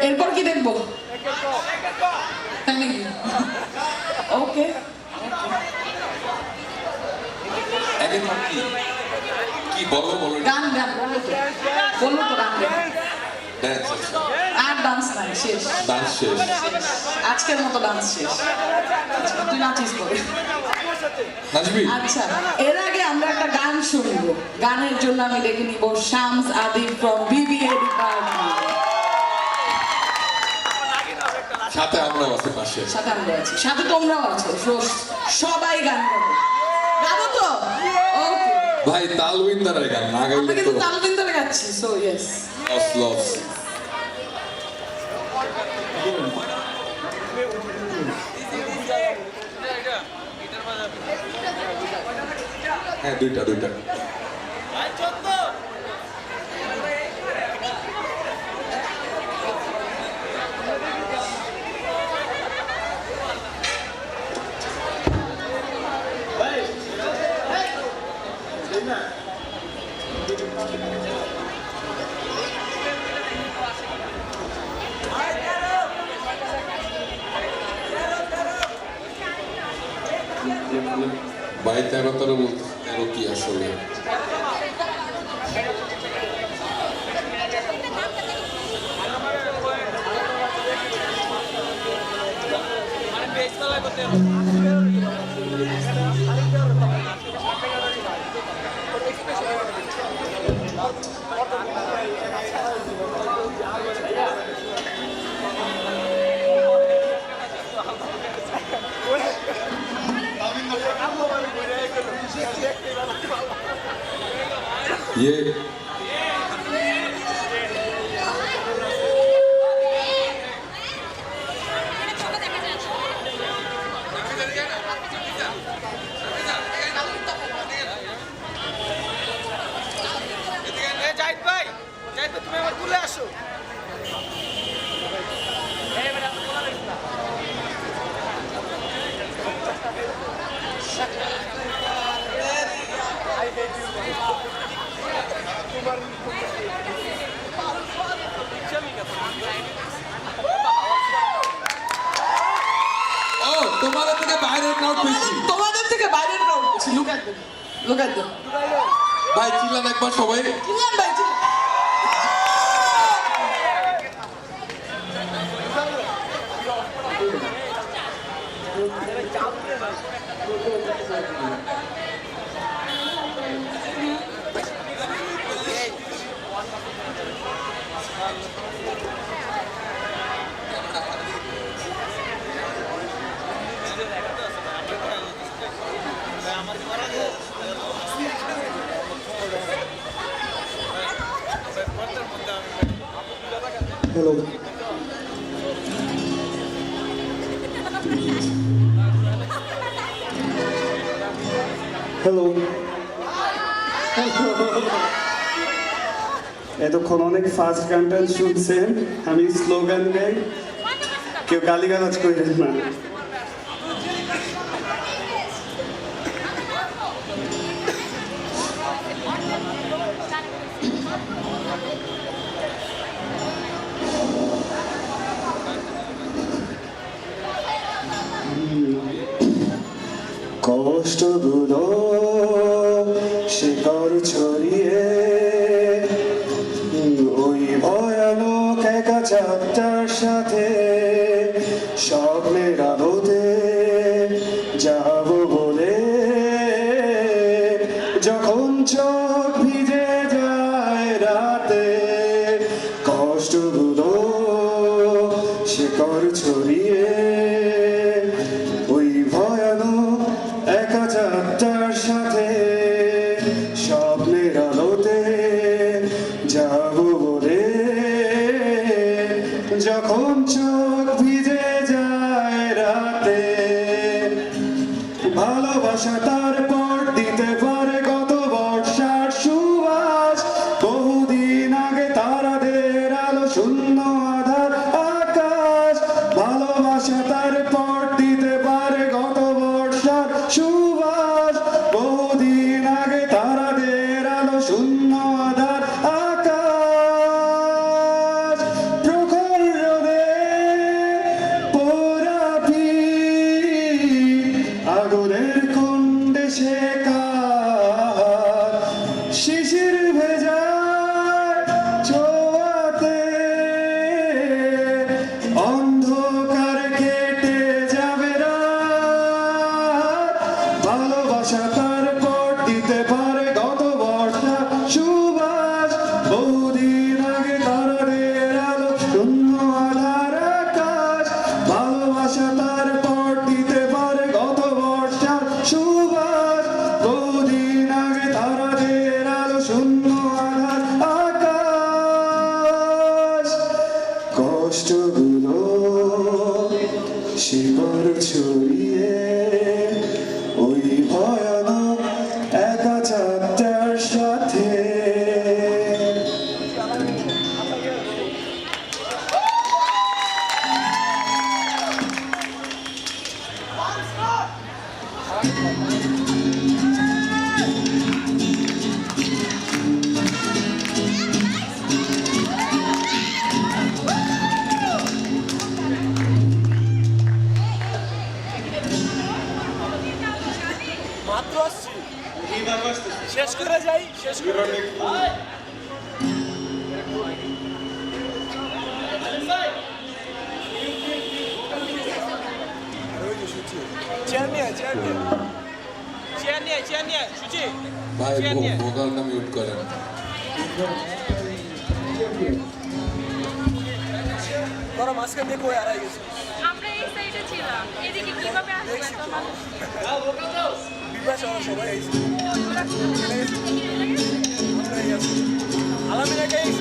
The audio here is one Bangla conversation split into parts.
এরপর কি দেখব? ওকে কি? বলো বলো গান গান বলল তো। গান আর ডান্স নাই শেষ। ডান্স শেষ। আজকের মতো ডান্স শেষ। আচ্ছা, তুই নাচিস করে আচ্ছা এর আগে আমরা একটা গান শুনব। গানের জন্য আমি ডেকে নিব শামস আদি ফ্রম বিবিএ ডিপার্টমেন্ট সাথে আমরাও আছি পাশে। সাথে আছি। সাথে তোমরাও আছো সবাই গান গাবো। গাবো তো? ভাই তালবিন্দারের গান না গাইলে তো তালবিন ধরে গাচ্ছি সো ইয়েস লস লস হ্যাঁ দুইটা দুইটা। ভাই তেরো তেরো বলতে তেরো কি আসলে? Y es তোমাদের থেকে বাইরের ক্রাউড পেয়েছি তোমাদের থেকে বাইরের ক্রাউড বেশি। Look at them look at them ভাই চিল্লান একবার সবাই। চিল্লান ভাই চিল্লান। Hello. হ্যালো এতক্ষণ অনেক ফাস্ট গান টান শুনছেন, আমি স্লোগান গাই কেউ গালিগালাজ করেন না কষ্টগুলো শিকড় ছড়িয়ে ওই ভয়ানক একা চাপটার সাথে স্বপ্নের আলোতে যাব বলে যখন চোখ ভিজে যায় রাতে কষ্ট কষ্টগুলো শিকড় ছড়িয়ে do this. মাত্র আসছি শেষ করে যাই শেষ করে চেয়ার নিয়ে চেয়ার নিয়ে চেয়ার নিয়ে চেয়ার নিয়ে সুচি। চেয়ার নিয়ে ভোকালটা মিউট করেন। ধরো মাঝখান দিয়ে কই হারাই গেছে আমরা এই সাইডে ছিলাম। এদিকে কীভাবে আসবে মানুষ? বিপাশা ওরা সবাই আইছে আলামিনা গাইস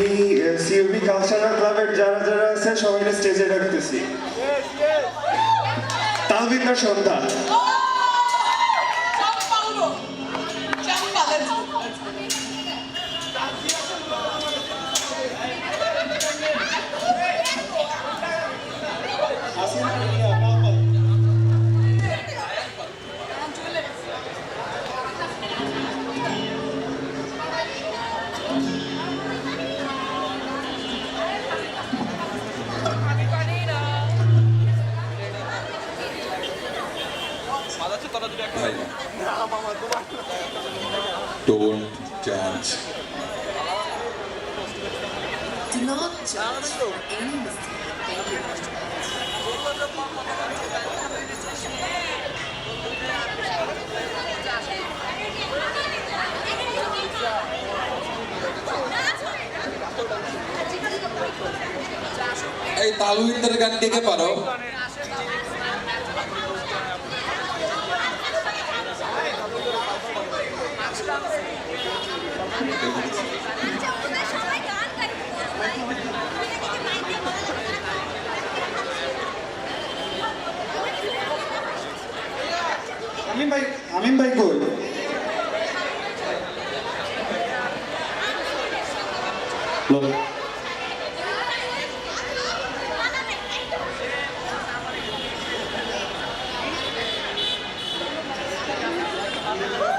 আমি সিওবি কালচারাল ক্লাবের যারা যারা আছে সবাইকে স্টেজে রাখতেছি তালবিন্দর সন্ধ্যা। এই তালুইন্দার গান ডেকে পারো? ভাই Amin baik gol. Lo.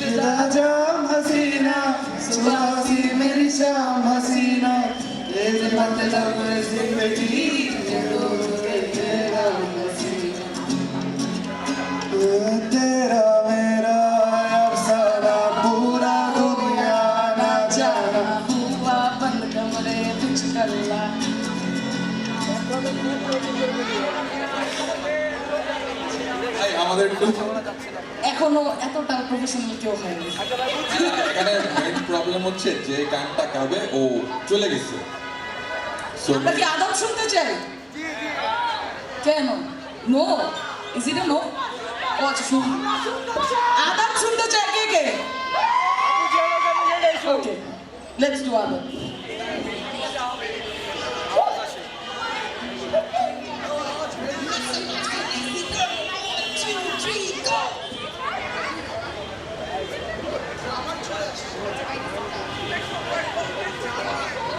इश्क दा जाम हसीना सुबह हसी मेरी शाम हसीना एक मतलब जिंदगी चलो तेरे नाम हसीना तेरा मेरा अफसाना पूरा दुनिया ना जाना हुआ बंद कमरे कुछ कल्ला এই আমাদের একটু এখনো এতটা প্রফেশনাল কেউ হয়নি। এখানে মেইন প্রবলেম হচ্ছে যে গানটা গাবে ও চলে গেছে। আমরা কি আদম শুনতে চাই? কেন? নো ইজ ইট নো ও আচ্ছা শুন আদম শুনতে চাই কে কে? ওকে লেটস ডু আদম Thank you.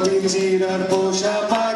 পিঞ্জিরার পোষা পাখি